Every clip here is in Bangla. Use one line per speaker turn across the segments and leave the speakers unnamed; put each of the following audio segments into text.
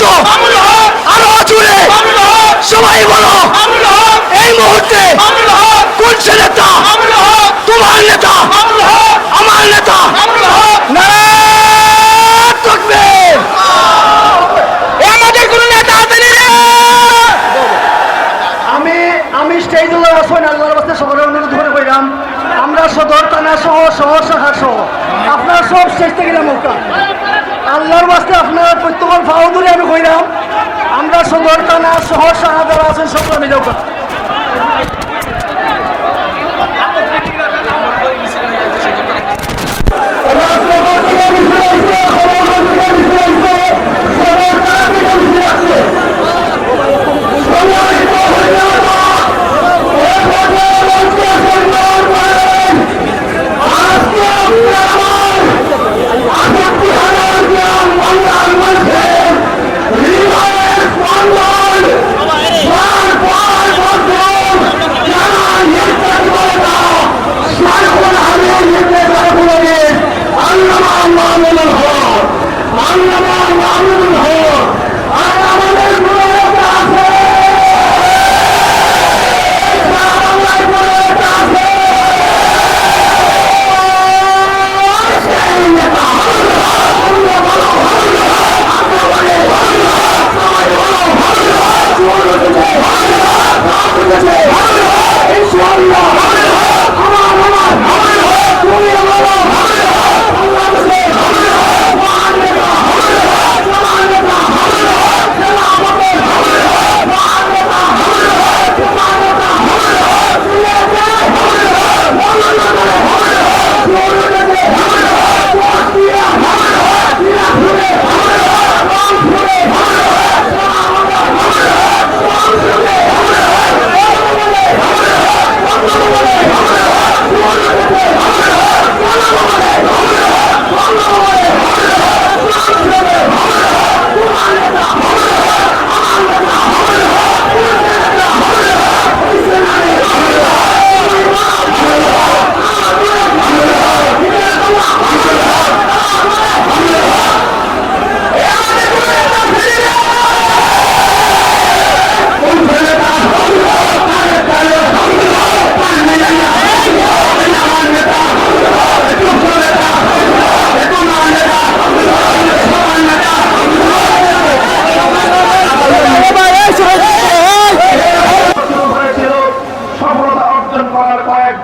যত আরও জুড়ে সবাই বলো। এই মুহূর্তে কোন সে নেতা? তোমার নেতা? আমার নেতা? আমাদের কোন নেতা আছে
আমি আমি স্টেজ আসবেন আল্লাহর বাস্তে সবার অনুরোধ করে কইলাম আমরা সদর থানা সহ শহর শাখা সহ আপনার সব স্টেজ থেকে মৌকা আল্লাহর বাস্তে আপনার প্রত্যেকের ফাও ধরে আমি কইলাম, আমরা সদর থানা শহর যারা আছেন সব আমি যাও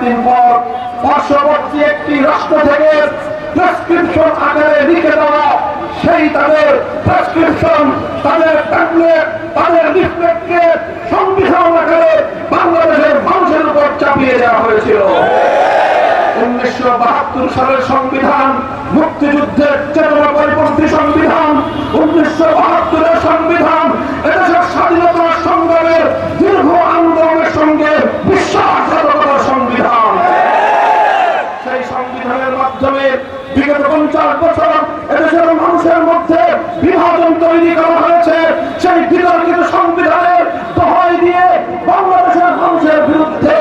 কয়েকদিন পর পার্শ্ববর্তী একটি রাষ্ট্র থেকে প্রেসক্রিপশন আকারে লিখে দেওয়া, সেই তাদের প্রেসক্রিপশন তাদের ট্যাবলেট তাদের লিফলেটকে সংবিধান আকারে বাংলাদেশের মানুষের উপর চাপিয়ে দেওয়া হয়েছিল। উনিশশো বাহাত্তর সালের সংবিধান, মুক্তিযুদ্ধের চেতনা পরিপন্থী সংবিধান, উনিশশো বাহাত্তরের সংবিধান এদেশের স্বাধীনতা সংগ্রামের দীর্ঘ আন্দোলনের সঙ্গে বিশ্বাসঘাতকতার সংবিধান সেই সংবিধানের মাধ্যমে বিগত পঞ্চাশ বছর এদেশের মানুষের মধ্যে বিভাজন তৈরি করা হয়েছে সেই বিতর্কিত সংবিধানের দোহাই দিয়ে বাংলাদেশের মানুষের বিরুদ্ধে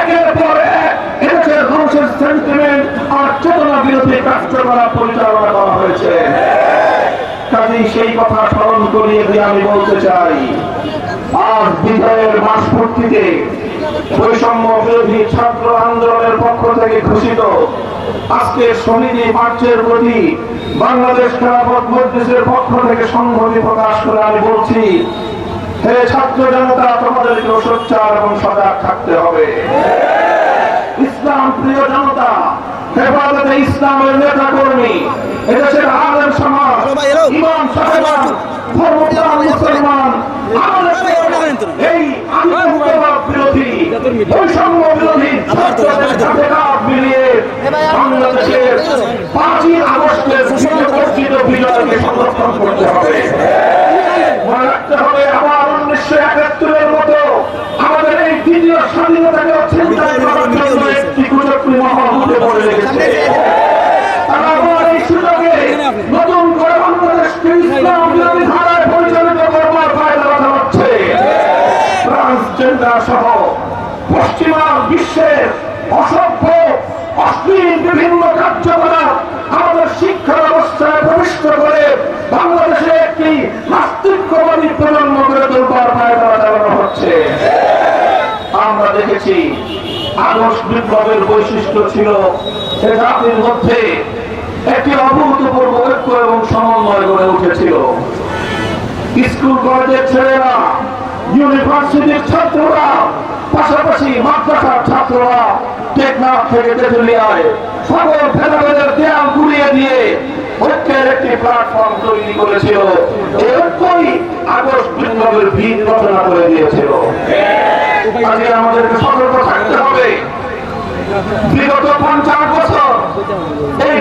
একের পর এক এদেশের মানুষের সেন্টিমেন্ট আর চেতনা বিরোধী কার্যকলাপ পরিচালনা করা হয়েছে কাজেই সেই কথা স্মরণ করিয়ে দিয়ে আমি বলতে চাই, আজ বিজয়ের মাস পূর্তিতে বৈষম্য বিরোধী ছাত্র আন্দোলনের পক্ষ থেকে ঘোষিত, আজকে সমিতি মার্চের প্রতি বাংলাদেশ খেলাফত মজলিসের পক্ষ থেকে সংহতি প্রকাশ করে আমি বলছি, হে ছাত্র জনতা তোমাদেরকেও সোচ্চার এবং সজাগ থাকতে হবে। ইসলাম প্রিয় জনতা হেফাজতে ইসলামের নেতা কর্মী এদেশের আলেম সমাজ ইমাম সাহেবান ধর্মপ্রাণ মুসলমান এই আন্তর্জাতিক বিরোধী বৈষম্য বিরোধী ছাত্রদের সাথে কাঁধ মিলিয়ে বাংলাদেশের পাঁচই আগস্টের অর্জিত বিজয়কে সমর্থন করতে হবে মনে রাখতে হবে আবার উনিশশো একাত্তরের মতো আমাদের এই দ্বিতীয় স্বাধীনতাকে চিন্তায় করার জন্য একটি কুচক্রী মহল উঠে পড়ে লেগেছে তারা আবার এই সুযোগে নতুন করে বাংলাদেশকে ইসলাম বিরোধী ধারায় পরিচালিত করবার ফায়দা কথা হচ্ছে ট্রান্সজেন্ডার সহ পশ্চিমা বিশ্বের অসভ্য, অশ্লীল বিভিন্ন কার্যকলাপ আমাদের শিক্ষা ব্যবস্থায় প্রবিষ্ট করে বাংলাদেশে একটি নাস্তিকবাদী প্রজন্ম গড়ে তোলবার পায়তারা চালানো হচ্ছে। আমরা দেখেছি আগস্ট বিপ্লবের বৈশিষ্ট্য ছিল এ জাতির মধ্যে একটি অভূতপূর্ব ঐক্য এবং সমন্বয় গড়ে উঠেছিল। স্কুল, কলেজের ছেলেরা ইউনিভার্সিটির ছাত্ররা, পাশাপাশি মাদ্রাসার ছাত্ররা টেকনাফ থেকে তেঁতুলিয়ায় সকল ভেদাভেদের দেয়াল গুলিয়ে দিয়ে ঐক্যের একটি প্ল্যাটফর্ম তৈরি করেছিল। আগস্ট বিপ্লবের রচনা করে দিয়েছিল। আমাদেরকে সতর্ক থাকতে হবে। বিগত পঞ্চাশ বছর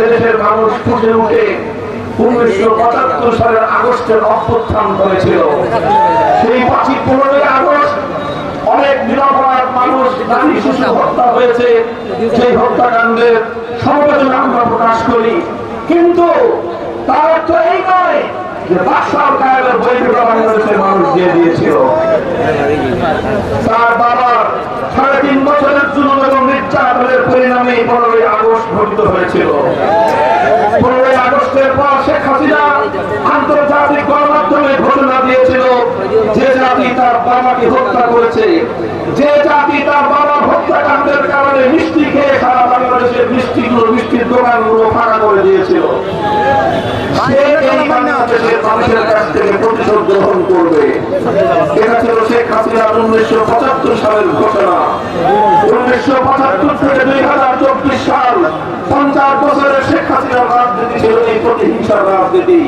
এদেশের মানুষ ফুটে উঠে উনিশশো পঁচাত্তর সালের আগস্টের অভ্যুত্থান হয়েছিল সেই পাঁচই পনেরোই আগস্ট অনেক নিরাপরাধ মানুষ, নারী, শিশু হত্যা হয়েছে। সেই হত্যাকাণ্ডের সমবেদনা আমরা প্রকাশ করি। কিন্তু তার অর্থ এই নয় যে বাদশাহ কায়েমের বইটা বাংলাদেশের মানুষ দিয়ে দিয়েছিল। তার বাবার সাড়ে তিন বছরের জুলুম এবং নির্যাতনের পরিণামে পনেরোই আগস্ট ঘটিত হয়েছিল। পনেরোই আগস্টের পর শেখ হাসিনা আন্তর্জাতিক গণমাধ্যমে ঘোষণা দিয়েছিল, যে জাতি তার বাবাকে হত্যা করেছে, যে জাতি তার বাবার হত্যাকাণ্ডের কারণে মিষ্টি খেয়ে সারা বাংলাদেশের মিষ্টিগুলো মিষ্টির দোকানগুলো ফাঁকা করে দিয়েছিল। সে এই বাংলাদেশের মানুষের কাছ থেকে প্রতিশোধ গ্রহণ করবে। এটা ছিল শেখ হাসিনার উনিশশো পঁচাত্তর সালের ঘোষণা। উনিশশো পঁচাত্তর থেকে দুই হাজার চব্বিশ সাল পঞ্চাশ বছরের শেখ হাসিনার রাজনীতি ছিল এই প্রতিহিংসার রাজনীতি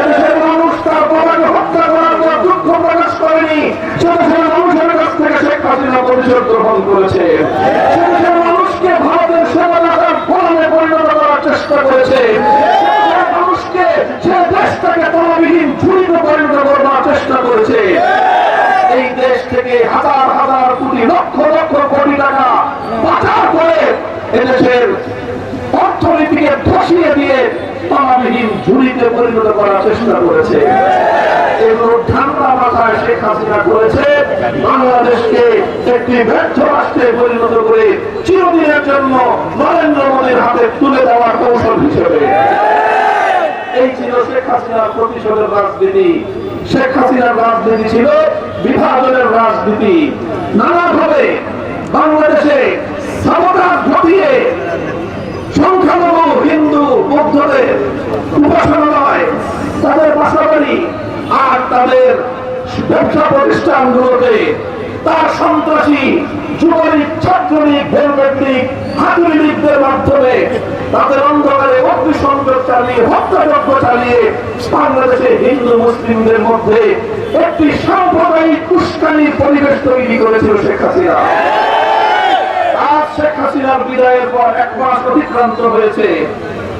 এদেশের মানুষ তার বাবাকে হত্যা করার পর দুঃখ প্রকাশ করেনি সেদেশের মানুষের কাছ থেকে প্রতিশোধ গ্রহণ করেছে। মানুষকে ভারতের সেবাদাতার ফলে পরিণত করার চেষ্টা করেছে। মানুষকে সে দেশটাকে তলাবিহীন ঝুড়িতে পরিণত করবার চেষ্টা করেছে। এই দেশ থেকে হাজার হাজার কোটি লক্ষ লক্ষ কোটি টাকা পাচার করে এদেশের অর্থনীতিকে ধসিয়ে দিয়ে তলাবিহীন ঝুড়িতে পরিণত করার চেষ্টা করেছে। শেখ হাসিনা প্রতিশোধের রাজনীতি। শেখ হাসিনার ছিল বিভাজনের রাজনীতি। নানাভাবে বাংলাদেশে সাবধান ঘটিয়ে বৌদ্ধদের উপাসনালয়, তাদের বাসাবাড়ি আর তাদের ব্যবসা প্রতিষ্ঠানগুলোতে তার সন্ত্রাসী, যুবলীগ, ছাত্রলীগ ভেলভেট লীগ মাধ্যমে তাদের অন্ধকারে অগ্নিসংযোগ চালিয়ে, হত্যাযজ্ঞ চালিয়ে বাংলাদেশে হিন্দু মুসলিমদের মধ্যে একটি সাম্প্রদায়িক উস্কানির পরিবেশ তৈরি করেছিল শেখ হাসিনা। আজ শেখ হাসিনার বিদায়ের পর এক মাস অতিক্রান্ত হয়েছে।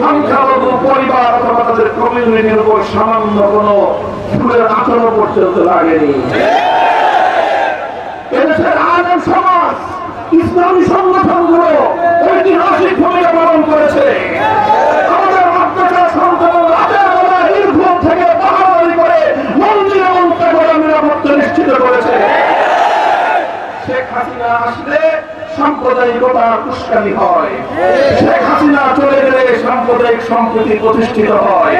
সংখ্যালঘু পরিবার তাদের কমিউনিটির উপর সামান্য কোনো ফুলের আচরণ পর্যন্ত লাগেনি। সমাজ, ইসলামী সংগঠনগুলো ঐতিহাসিক ভূমিকা পালন করেছে। আমাদের নিরাপত্তা নিশ্চিত করেছে। শেখ হাসিনা আসলে সাম্প্রদায়িকতার উস্কানি হয়। শেখ হাসিনা চলে গেলে সাম্প্রদায়িক সম্প্রীতি প্রতিষ্ঠিত হয়।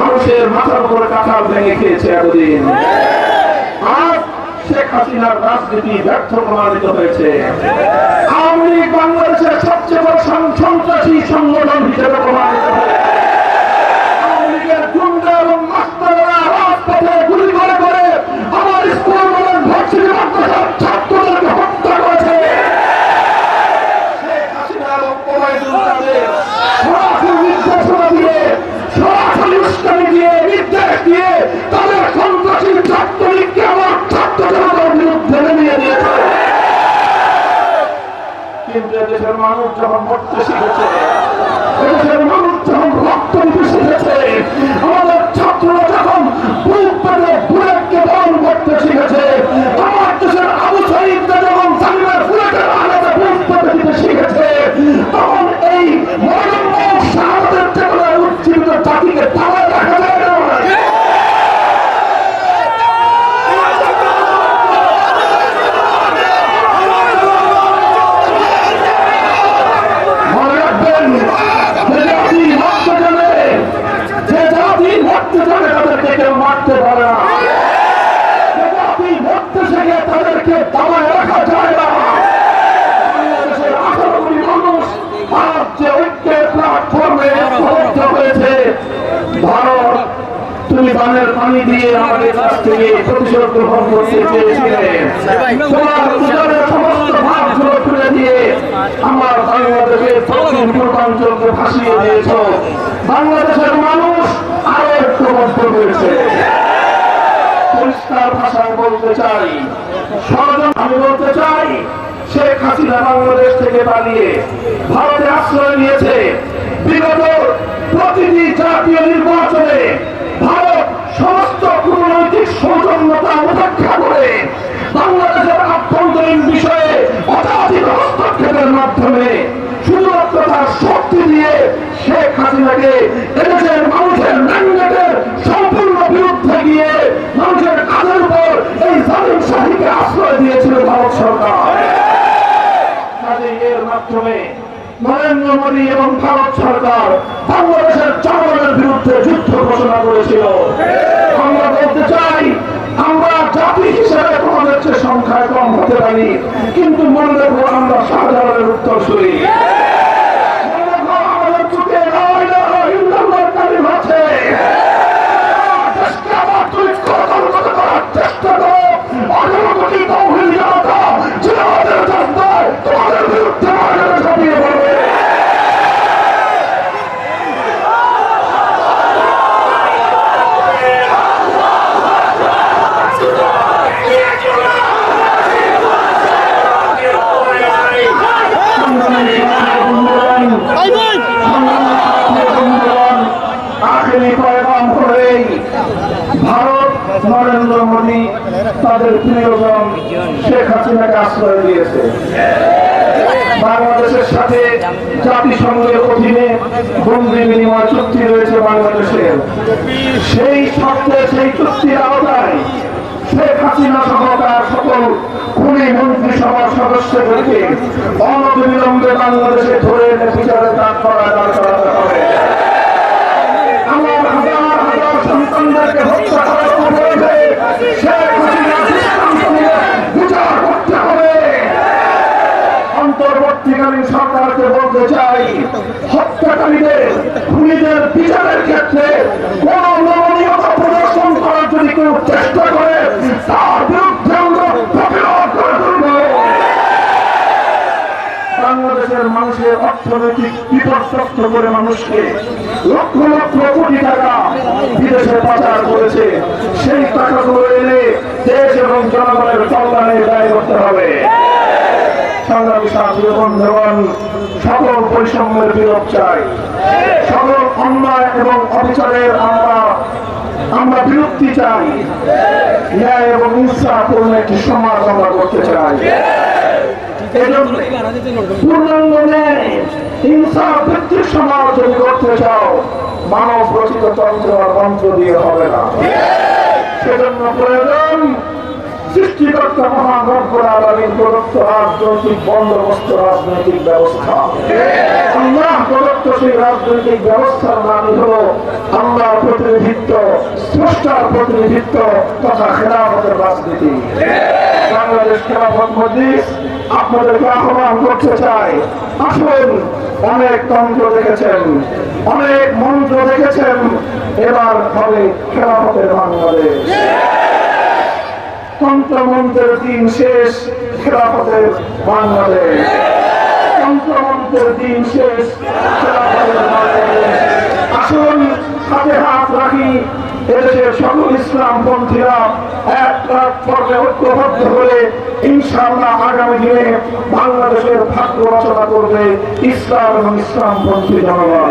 মানুষের মাথার উপরে কাঁঠাল ভেঙে খেয়েছে এতদিন। আজ শেখ হাসিনার রাজনীতি ব্যর্থ প্রমাণিত হয়েছে। আওয়ামী লীগ বাংলাদেশের সবচেয়ে বড় সন্ত্রাসী সংগঠন হিসেবে প্রমাণিত হয়েছে। আওয়ামী তাদের সন্ত্রাসী ছাত্রলীগকে আমার ছাত্র জনতার বিরুদ্ধে নেমিয়ে দিয়েছে এদেশের মানুষ যখন মরতে শিখেছে এদেশের মানুষ যখন রক্ত দিতে শিখেছে, আমাদের ছাত্ররা যখন বুক পেতে বুলেটকে বল করতে শিখেছে, আমার দেশের এই মরণ শাহাদের চেতনায় উজ্জীবিত জাতিকে তালায় রাখা যায় না মনে রাখবেন যে জাতি মারতে জানে যে জাতি মরতে জানে তাদেরকে কেউ মারতে পারে না যে জাতি মরতে শেখে তাদেরকে দাবায় রাখা যায় না বাংলাদেশের আঠারো কোটি মানুষ আজ যে বাংলাদেশের মানুষ আরও একটু বদ্ধ হয়েছে। পরিষ্কার ভাষায় বলতে চাই ষড়যন্ত্র আমি বলতে চাই শেখ হাসিনা বাংলাদেশ থেকে পালিয়ে ভারতে আশ্রয় নিয়েছে। বিগত প্রতিটি জাতীয় নির্বাচনে ভারত সমস্ত কূটনৈতিক সৌজন্যতা উপেক্ষা করে বাংলাদেশের আভ্যন্তরীণ বিষয়ে অত্যাধিক হস্তক্ষেপের মাধ্যমে শুধুমাত্র তার শক্তি দিয়ে শেখ হাসিনাকে এদেশের মানুষের ম্যান্ডেটের সম্পূর্ণ বিরুদ্ধে গিয়ে মানুষের কাজের উপর এই জালিম শাহীকে আশ্রয় দিয়েছিল ভারত সরকার। এর মাধ্যমে নরেন্দ্র মোদী এবং ভারত সরকার বাংলাদেশের জনগণের বিরুদ্ধে যুদ্ধ ঘোষণা করেছিল। আমরা বলতে চাই, আমরা জাতি হিসেবে তোমাদের সংখ্যায় কম হতে পারি কিন্তু মনে আমরা সাধারণের উত্তর মনে রেখো আমাদের চোখে লা ইলাহা ইল্লাল্লাহর কালিম আছে দেশকে আবার তুমি কর্মরত করার চেষ্টা করো আঠারো কোটি তৌহিদ জনতা যে আমাদের রাস্তায় তোমাদের বিরুদ্ধে মাঠে ঝাঁপিয়ে পড়বে আখেরি পয়গাম করেই ভারত নরেন্দ্র মোদী তাদের প্রিয়জন শেখ হাসিনাকে আশ্রয় দিয়েছে। বাংলাদেশের সাথে জাতিসংঘের অধীনে বন্দি বিনিময় চুক্তি রয়েছে বাংলাদেশের সেই শর্তে সেই চুক্তির আওতায় শেখ হাসিনা সহ তার সকল খুনি মন্ত্রিসভার সদস্যদেরকে অনবিলম্বে বাংলাদেশে ধরে এনে বিচারে দাঁড় করা দাঁড় করাতে হবে আমার হাজার হাজার সন্তানদেরকে হত্যা করার অপরাধে শেখ হাসিনা সিদ্ধান্ত নিয়ে বিচার করতে হবে অন্তর্বর্তীকালীন সরকারকে বলতে চাই, হত্যাকারীদের, খুনিদের বিচারের ক্ষেত্রে কোন নমনীয়তা প্রদর্শন করার যদি কেউ চেষ্টা করে, তার বিরুদ্ধে আমরা বাংলাদেশের মানুষের অর্থনৈতিক বিপর্যস্ত করে মানুষকে লক্ষ লক্ষ কোটি টাকা বিদেশে পাচার করেছে, সেই টাকাগুলো এনে দেশ এবং জনগণের কল্যাণে ব্যয় করতে হবে। সংগ্রামী সাথী বিরক্তি চাই। ন্যায় এবং ইনসাফপূর্ণ একটি সমাজ আমরা করতে চাই। পূর্ণাঙ্গ ন্যায় ইনসাফ সমাজ যদি করতে চাও, মানব রচিত তন্ত্র আর মন্ত্র দিয়ে হবে না। সেজন্য প্রয়োজন রাজনৈতিক বন্দোবস্ত, রাজনৈতিক ব্যবস্থা। রাজনৈতিক ব্যবস্থার মজলিস আপনাদেরকে আহ্বান করতে চাই। আসুন, অনেক তন্ত্র দেখেছেন, অনেক মন্ত্র দেখেছেন। এবার হবে খেলাফতের বাংলাদেশ। তন্ত্রমন্ত্রের দিন শেষ খেলাফতের বাংলাদেশ। তন্ত্রমন্ত্রের দিন শেষ খেলাফতের বাংলাদেশ। আসুন হাতে হাত রাখি এদেশের সকল ইসলাম পন্থীরা এক ঐক্যবদ্ধ হয়ে ইনশাআল্লাহ আগামী দিনে বাংলাদেশের ভাগ্য রচনা করবে ইসলাম এবং ইসলামপন্থী জনগণ।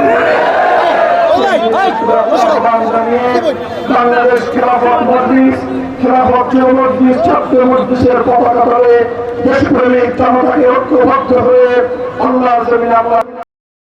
বাংলাদেশ খেলাফত মজলিস খেলাফত মজলিস ছাত্র মজলিসের পতাকা ধরে দেশপ্রেমিক জনতাকে ঐক্যবদ্ধ হয়ে আল্লাহ জমিন আল্লাহ